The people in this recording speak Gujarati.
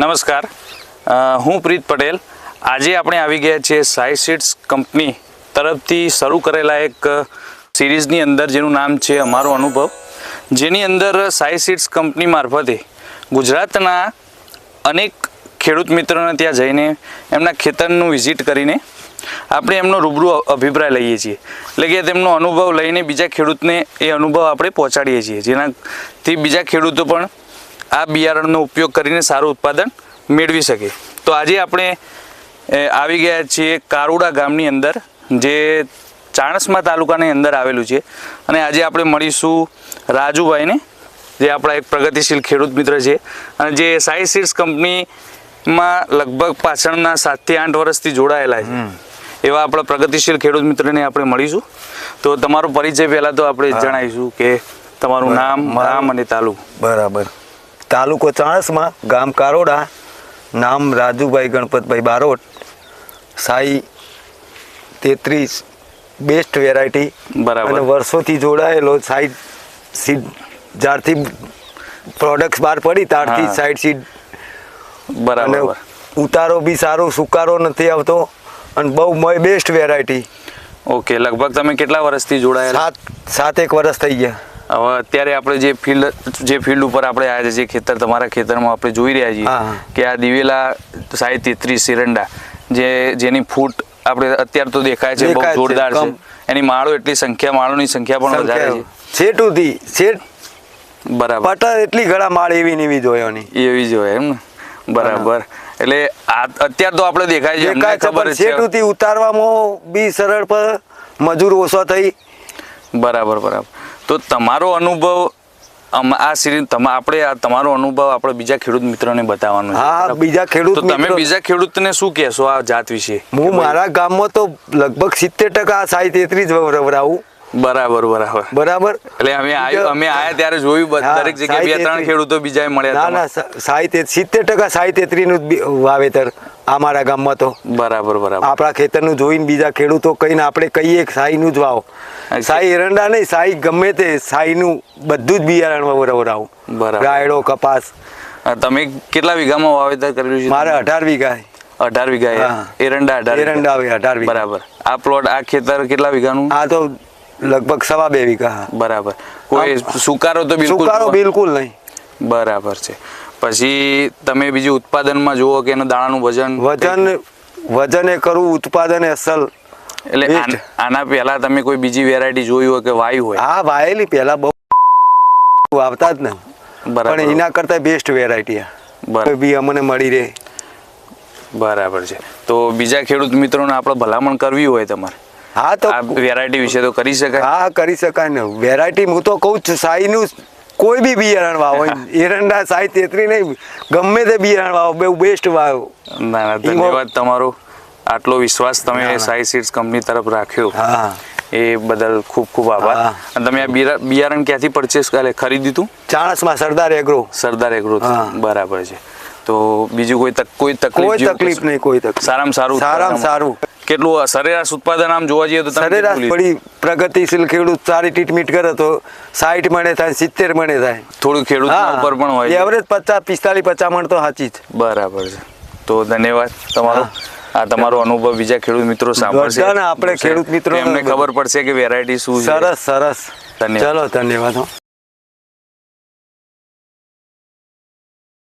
નમસ્કાર. હું પ્રીત પટેલ. આજે આપણે આવી ગયા છીએ સાઈ સીડ્સ કંપની તરફથી શરૂ કરેલા એક સિરીઝની અંદર જેનું નામ છે અમારો અનુભવ. જેની અંદર સાઈ સીડ્સ કંપની મારફતે ગુજરાતના અનેક ખેડૂત મિત્રોને ત્યાં જઈને એમના ખેતરનું વિઝિટ કરીને આપણે એમનો રૂબરૂ અભિપ્રાય લઈએ છીએ. એટલે કે તેમનો અનુભવ લઈને બીજા ખેડૂતને એ અનુભવ આપણે પહોંચાડીએ છીએ. જેનાથી બીજા ખેડૂતો પણ આ બિયારણનો ઉપયોગ કરીને સારું ઉત્પાદન મેળવી શકે. તો આજે આપણે આવી ગયા છીએ કારુડા ગામની અંદર જે ચાણસમા તાલુકાની અંદર આવેલું છે. અને આજે આપણે મળીશું રાજુભાઈને જે આપણા એક પ્રગતિશીલ ખેડૂત મિત્ર છે. અને જે સાઈ સીડ્સ કંપનીમાં લગભગ પાછળના સાતથી આઠ વર્ષથી જોડાયેલા છે. એવા આપણા પ્રગતિશીલ ખેડૂત મિત્રને આપણે મળીશું. તો તમારો પરિચય પહેલાં તો આપણે જણાવીશું કે તમારું નામ નામ અને તાલુકો. બરાબર. તાલુકો ચાણસમાં ગામ કારોડા નામ રાજુભાઈ ગણપતભાઈ બારોટ સાઈ તેત્રીસ બેસ્ટ વેરાયટી બરાબર. અને વર્ષોથી જોડાયેલો સાઈડ સીડ જ્યારથી પ્રોડક્ટ્સ બહાર પડી ત્યારથી સાઈડ સીડ બરાબર. ઉતારો બી સારો સુકારો નથી આવતો અને બહુ બેસ્ટ વેરાયટી ઓકે લગભગ તમે કેટલા વર્ષથી જોડાયેલા? સાત સાત એક વર્ષ થઈ ગયા. હવે અત્યારે આપણે જે ફિલ્ડ જે ફિલ્ડ ઉપર આપણે આવ્યા છે જે ખેતર તમારા ખેતરમાં આપણે જોઈ રહ્યા છીએ. કે આ દિવેલા સાઈ તેત્રીસ સિરંડા જે જેની ફૂટ આપણે અત્યારે તો દેખાય છે બહુ જોરદાર છે. એની માળો એટલી સંખ્યા માળોની સંખ્યા પણ વધારે છે. છેટુથી છેટ બરાબર. પટર એટલી ઘણા માળ એવી ને એવી જોયોની. એવી જ એમ ને? બરાબર. એટલે આ અત્યારે તો આપણે દેખાય છે દેખાય છે ખબર છે. ઉતારવામાં બી સરળ પર મજૂર ઓછો થઈ. બરાબર બરાબર. તો તમારો અનુભવ આ સિરીઝ તમે આપણે આ તમારો અનુભવ આપણે બીજા ખેડૂત મિત્રોને બતાવવાનો છે. હા બીજા ખેડૂત તો તમે બીજા ખેડૂતને શું કહેશો આ જાત વિશે? હું મારા ગામમાં તો લગભગ સિત્તેર ટકા સાઈ તેત્રીસ વવરાવું બરાબર બરાબર. બરાબર? એટલે અમે આયો અમે આયા ત્યારે જોયું દરેક જગ્યાએ બે ત્રણ ખેડૂતો બીજાએ મળ્યા ના ના સાઈ સિત્તેર ટકા સાઈ તેત્રીસનું વાવેતર. અમારા ગામમાં તો. બરાબર બરાબર. આપણા ખેતરનું જોઈને બીજા ખેડૂતો કહીને આપણે કહીએ સાઈનું જ વાવો. સાઈ એરંડા નહીં સાઈ ગમે તે સાઈનું બધું જ બિયારણ વવરાવું બરાબર. રાયડો કપાસ. તમે કેટલા વીઘામાં વાવેતર કર્યું છે? મારે અઢાર વીઘા અઢાર વીઘા. એરંડા અઢાર એરંડા અઢાર વીઘા. બરાબર. આ પ્લોટ આ ખેતર કેટલા વીઘાનું? આ તો લગભગ સવા બે વીઘા. બરાબર. કોઈ સુકારો તો બિલકુલ સુકારો બિલકુલ નહીં. બરાબર છે. પછી તમે બીજું ઉત્પાદનમાં જુઓ કે એનું દાણાનું વજન વજન વજન એ કરવું ઉત્પાદન એ અસલ. એટલે આના પહેલા તમે કોઈ બીજી વેરાયટી જોઈ હોય કે વાયુ હોય? હા વાયેલી પહેલા બહુ આવતા જ ને બરાબર. પણ એના કરતા બેસ્ટ વેરાયટી બરાબર. બી અમને મળી રહે. બરાબર છે. તો બીજા ખેડૂત મિત્રોને આપણે ભલામણ કરવી હોય તમારે? હા તો વેરાયટી વિશે તો કરી શકાય? હા કરી શકાય ને. વેરાયટી હું તો કહું છું સાઈનું કોઈ બી બિયારણ વાવો. એરંડા સાઈ તેત્રી નહીં ગમે તે બિયારણ વાવો બે બેસ્ટ વાવો. ના ના ધન્યવાદ તમારો. આટલો વિશ્વાસ તમે. સાઈ સીડ્સ કંપની તરફ રાખ્યો. હા. એ બદલ ખૂબ ખૂબ આભાર. અને તમે આ બિયારણ ક્યાંથી પરચેસ એટલે ખરીદ્યું ચાણસમાં સરદાર એગ્રો સરદાર એગ્રો બરાબર છે. તો બીજું કોઈ તક કોઈ તકલીફ કોઈ તકલીફ? નહીં કોઈ તક સારામાં સારું સારામાં. સારું. કેટલું સરેરાશ ઉત્પાદન આમ જોવા જઈએ તો સરેરાશ થોડી પ્રગતિશીલ ખેડૂત સારી ટ્રીટમેન્ટ કરે તો સાઠ મણે થાય સિત્તેર મણે થાય. થોડું ખેડૂત ઉપર પણ હોય એવરેજ પચાસ પિસ્તાલીસ પચાસ મણ તો સાચી જ. બરાબર છે. તો ધન્યવાદ તમારો. આ તમારો અનુભવ બીજા ખેડૂત મિત્રો સાંભળશે. આપણે ખેડૂત મિત્રો એમને ખબર પડશે કે વેરાયટી શું સરસ સરસ. ધન્યવાદ. ચલો ધન્યવાદ